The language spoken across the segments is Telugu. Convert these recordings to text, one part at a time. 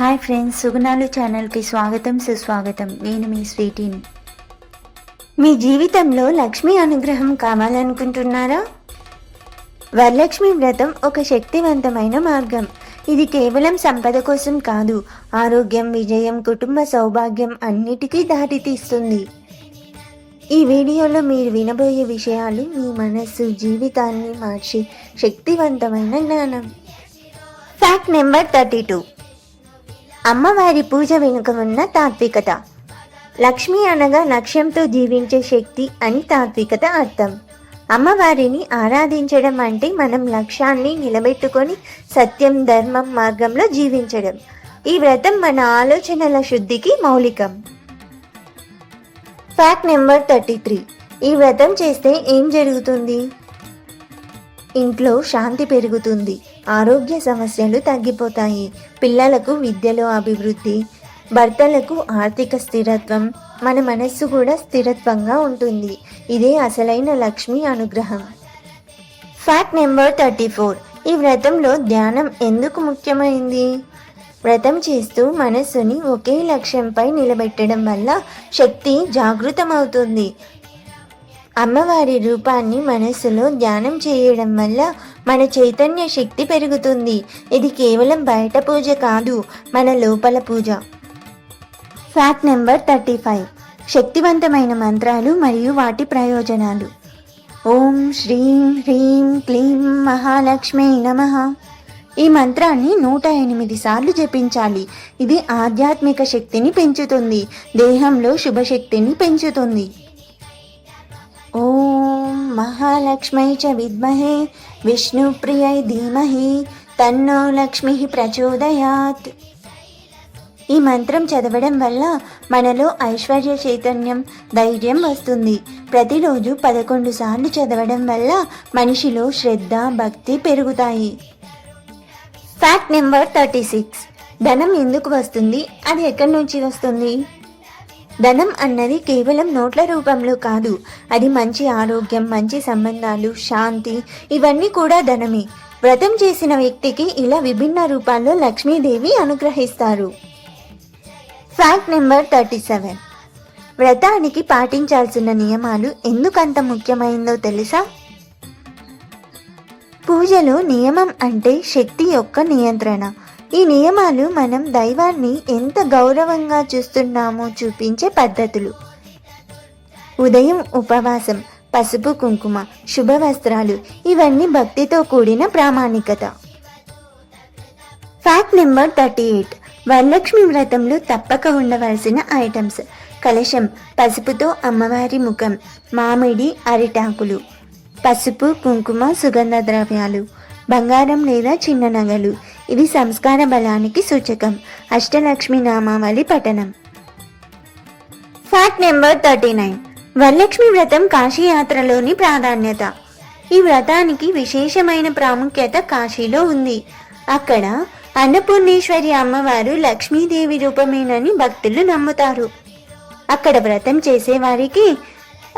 హాయ్ ఫ్రెండ్స్ సుగుణాలు ఛానల్కి స్వాగతం సుస్వాగతం. నేను మీ స్వీటీని. మీ జీవితంలో లక్ష్మీ అనుగ్రహం కావాలనుకుంటున్నారా? వరలక్ష్మి వ్రతం ఒక శక్తివంతమైన మార్గం. ఇది కేవలం సంపద కోసం కాదు ఆరోగ్యం విజయం కుటుంబ సౌభాగ్యం అన్నిటికీ దారితీస్తుంది. ఈ వీడియోలో మీరు వినబోయే విషయాలు మీ మనస్సు జీవితాన్ని మార్చి శక్తివంతమైన జ్ఞానం. ఫ్యాక్ట్ నెంబర్ థర్టీ టూ అమ్మవారి పూజ వెనుక ఉన్న తాత్వికత. లక్ష్మి అనగా లక్ష్యంతో జీవించే శక్తి అని తాత్వికత అర్థం. అమ్మవారిని ఆరాధించడం అంటే మనం లక్ష్యాన్ని నిలబెట్టుకొని సత్యం ధర్మం మార్గంలో జీవించడం. ఈ వ్రతం మన ఆలోచనల శుద్ధికి మౌలికం. ఫ్యాక్ట్ నెంబర్ థర్టీ త్రీ ఈ వ్రతం చేస్తే ఏం జరుగుతుంది? ఇంట్లో శాంతి పెరుగుతుంది. ఆరోగ్య సమస్యలు తగ్గిపోతాయి. పిల్లలకు విద్యలో అభివృద్ధి భర్తలకు ఆర్థిక స్థిరత్వం మన మనస్సు కూడా స్థిరత్వంగా ఉంటుంది. ఇదే అసలైన లక్ష్మి అనుగ్రహం. ఫ్యాక్ట్ నెంబర్ థర్టీ ఫోర్ ఈ వ్రతంలో ధ్యానం ఎందుకు ముఖ్యమైంది? వ్రతం చేస్తూ మనస్సుని ఒకే లక్ష్యంపై నిలబెట్టడం వల్ల శక్తి జాగృతమవుతుంది. అమ్మవారి రూపాన్ని మనస్సులో ధ్యానం చేయడం వల్ల మన చైతన్య శక్తి పెరుగుతుంది. ఇది కేవలం బయట పూజ కాదు మన లోపల పూజ. Fact number thirty five. శక్తివంతమైన మంత్రాలు మరియు వాటి ప్రయోజనాలు. ఓం శ్రీం హ్రీం క్లీం మహాలక్ష్మి నమ. ఈ మంత్రాన్ని నూట ఎనిమిది సార్లు జపించాలి. ఇది ఆధ్యాత్మిక శక్తిని పెంచుతుంది. దేహంలో శుభశక్తిని పెంచుతుంది. ఓం మహాలక్ష్మై చ విద్మహే విష్ణుప్రియై ధీమహి తన్నో లక్ష్మి ప్రచోదయాత్. ఈ మంత్రం చదవడం వల్ల మనలో ఐశ్వర్య చైతన్యం ధైర్యం వస్తుంది. ప్రతిరోజు పదకొండు సార్లు చదవడం వల్ల మనిషిలో శ్రద్ధ భక్తి పెరుగుతాయి. ఫ్యాక్ట్ నెంబర్ థర్టీ సిక్స్ ధనం ఎందుకు వస్తుంది? అది ఎక్కడి నుంచి వస్తుంది? ధనం అన్నది కేవలం నోట్ల రూపంలో కాదు. అది మంచి ఆరోగ్యం మంచి సంబంధాలు శాంతి ఇవన్నీ కూడా ధనమే. వ్రతం చేసిన వ్యక్తికి ఇలా విభిన్న రూపాల్లో లక్ష్మీదేవి అనుగ్రహిస్తారు. ఫ్యాక్ట్ నెంబర్ థర్టీ సెవెన్ వ్రతానికి పాటించాల్సిన నియమాలు ఎందుకంత ముఖ్యమైందో తెలుసా? పూజలో నియమం అంటే శక్తి యొక్క నియంత్రణ. ఈ నియమాలు మనం దైవాన్ని ఎంత గౌరవంగా చూస్తున్నామో చూపించే పద్ధతులు. ఉదయం ఉపవాసం పసుపు కుంకుమ శుభవస్త్రాలు ఇవన్నీ భక్తితో కూడిన ప్రామాణికత. Fact number thirty eight Varalakshmi వ్రతంలో తప్పక ఉండవలసిన ఐటమ్స్ కలశం పసుపుతో అమ్మవారి ముఖం మామిడి అరిటాకులు పసుపు కుంకుమ సుగంధ ద్రవ్యాలు బంగారం లేదా చిన్న నగలు ఇది సంస్కార బలానికి సూచకం. అష్టలక్ష్మి నామావళి పఠనం. Fact number thirty nine Varalakshmi వ్రతం కాశీయాత్రలోని ప్రాధాన్యత. ఈ వ్రతానికి విశేషమైన ప్రాముఖ్యత కాశీలో ఉంది. అక్కడ అన్నపూర్ణేశ్వరి అమ్మవారు లక్ష్మీదేవి రూపమేనని భక్తులు నమ్ముతారు. అక్కడ వ్రతం చేసేవారికి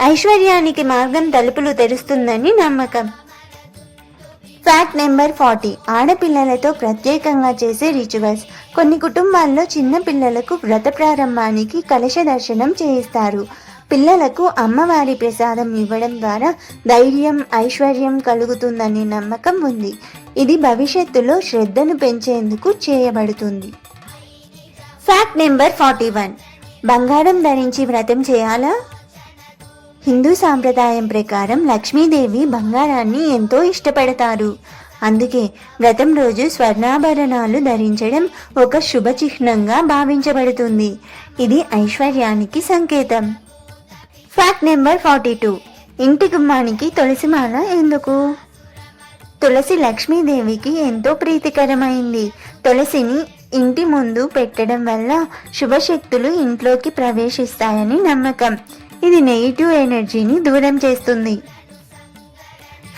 ఐశ్వర్యానికి మార్గం తలుపులు తెరుస్తుందని నమ్మకం. Fact number forty. ఆడపిల్లలతో ప్రత్యేకంగా చేసే రిచువల్స్. కొన్ని కుటుంబాల్లో చిన్న పిల్లలకు వ్రత ప్రారంభానికి కలశ దర్శనం చేయిస్తారు. పిల్లలకు అమ్మవారి ప్రసాదం ఇవ్వడం ద్వారా ధైర్యం ఐశ్వర్యం కలుగుతుందనే నమ్మకం ఉంది. ఇది భవిష్యత్తులో శ్రద్ధను పెంచేందుకు చేయబడుతుంది. Fact number forty one. బంగారం ధరించి వ్రతం చేయాలా? హిందూ సాంప్రదాయం ప్రకారం లక్ష్మీదేవి బంగారాన్ని ఎంతో ఇష్టపడతారు. అందుకే వ్రతం రోజు స్వర్ణాభరణాలు ధరించడం ఒక శుభ చిహ్నంగా భావించబడుతుంది. ఇది ఐశ్వర్యానికి సంకేతం. ఫ్యాక్ట్ నెంబర్ ఫార్టీ టూ ఇంటి గుమ్మానికి తులసిమాల ఎందుకు? తులసి లక్ష్మీదేవికి ఎంతో ప్రీతికరమైంది. తులసిని ఇంటి ముందు పెట్టడం వల్ల శుభశక్తులు ఇంట్లోకి ప్రవేశిస్తాయని నమ్మకం. ఇది నెగిటివ్ ఎనర్జీని దూరం చేస్తుంది.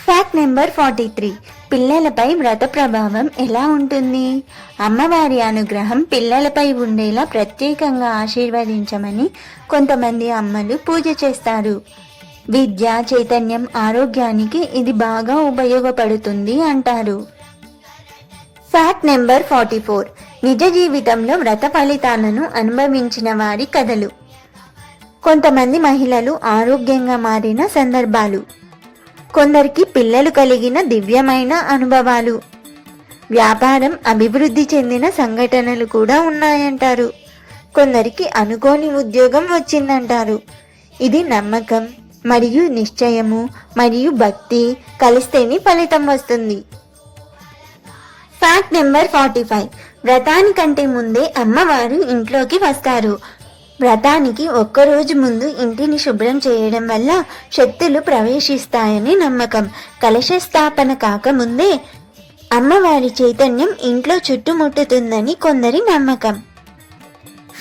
ఫ్యాక్ట్ నెంబర్ ఫార్టీ త్రీ పిల్లలపై వ్రత ప్రభావం ఎలా ఉంటుంది? అమ్మవారి అనుగ్రహం పిల్లలపై ఉండేలా ప్రత్యేకంగా ఆశీర్వదించమని కొంతమంది అమ్మలు పూజ చేస్తారు. విద్య చైతన్యం ఆరోగ్యానికి ఇది బాగా ఉపయోగపడుతుంది అంటారు. ఫ్యాక్ట్ నెంబర్ ఫార్టీ ఫోర్ నిజ జీవితంలో వ్రత ఫలితాలను అనుభవించిన వారి కథలు. కొంతమంది మహిళలు ఆరోగ్యంగా మారిన సందర్భాలు. కొందరికి పిల్లలు కలిగిన దివ్యమైన అనుభవాలు. వ్యాపారం అభివృద్ధి చెందిన సంఘటనలు కూడా ఉన్నాయంటారు. కొందరికి అనుకోని ఉద్యోగం వచ్చిందంటారు. ఇది నమ్మకం మరియు నిశ్చయము మరియు భక్తి కలిస్తేనే ఫలితం వస్తుంది. Fact number forty five. వ్రతానికంటే ముందే అమ్మవారు ఇంట్లోకి వస్తారు. వ్రతానికి ఒక్కరోజు ముందు ఇంటిని శుభ్రం చేయడం వల్ల శక్తులు ప్రవేశిస్తాయని నమ్మకం. కలశ స్థాపన కాకముందే అమ్మవారి చైతన్యం ఇంట్లో చుట్టుముట్టుతుందని కొందరి నమ్మకం.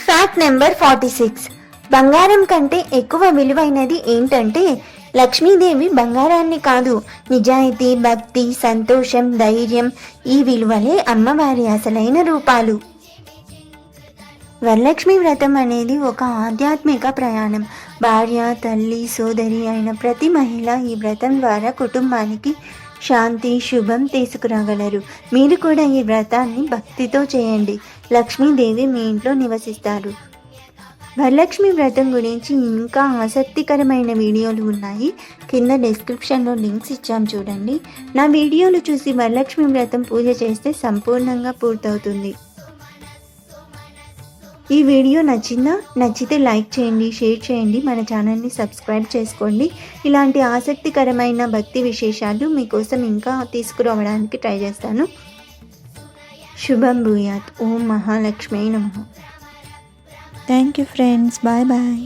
Fact number forty six. బంగారం కంటే ఎక్కువ విలువైనది ఏంటంటే లక్ష్మీదేవి బంగారాన్ని కాదు. నిజాయితీ భక్తి సంతోషం ధైర్యం ఈ విలువలే అమ్మవారి అసలైన రూపాలు. వరలక్ష్మి వ్రతం అనేది ఒక ఆధ్యాత్మిక ప్రయాణం. భార్య తల్లి సోదరి అయిన ప్రతి మహిళ ఈ వ్రతం ద్వారా కుటుంబానికి శాంతి శుభం తీసుకురాగలరు. మీరు కూడా ఈ వ్రతాన్ని భక్తితో చేయండి. లక్ష్మీదేవి మీ ఇంట్లో నివసిస్తారు. వరలక్ష్మి వ్రతం గురించి ఇంకా ఆసక్తికరమైన వీడియోలు ఉన్నాయి. కింద డిస్క్రిప్షన్లో లింక్స్ ఇచ్చాం చూడండి. నా వీడియోలు చూసి వరలక్ష్మి వ్రతం పూజ చేస్తే సంపూర్ణంగా పూర్తవుతుంది. ఈ వీడియో నచ్చిందా? నచ్చితే లైక్ చేయండి షేర్ చేయండి మన ఛానల్ని సబ్స్క్రైబ్ చేసుకోండి. ఇలాంటి ఆసక్తికరమైన భక్తి విశేషాలు మీకోసం ఇంకా తీసుకురావడానికి ట్రై చేస్తాను. శుభం భూయాత్. ఓం మహాలక్ష్మి నమ. Thank you friends bye bye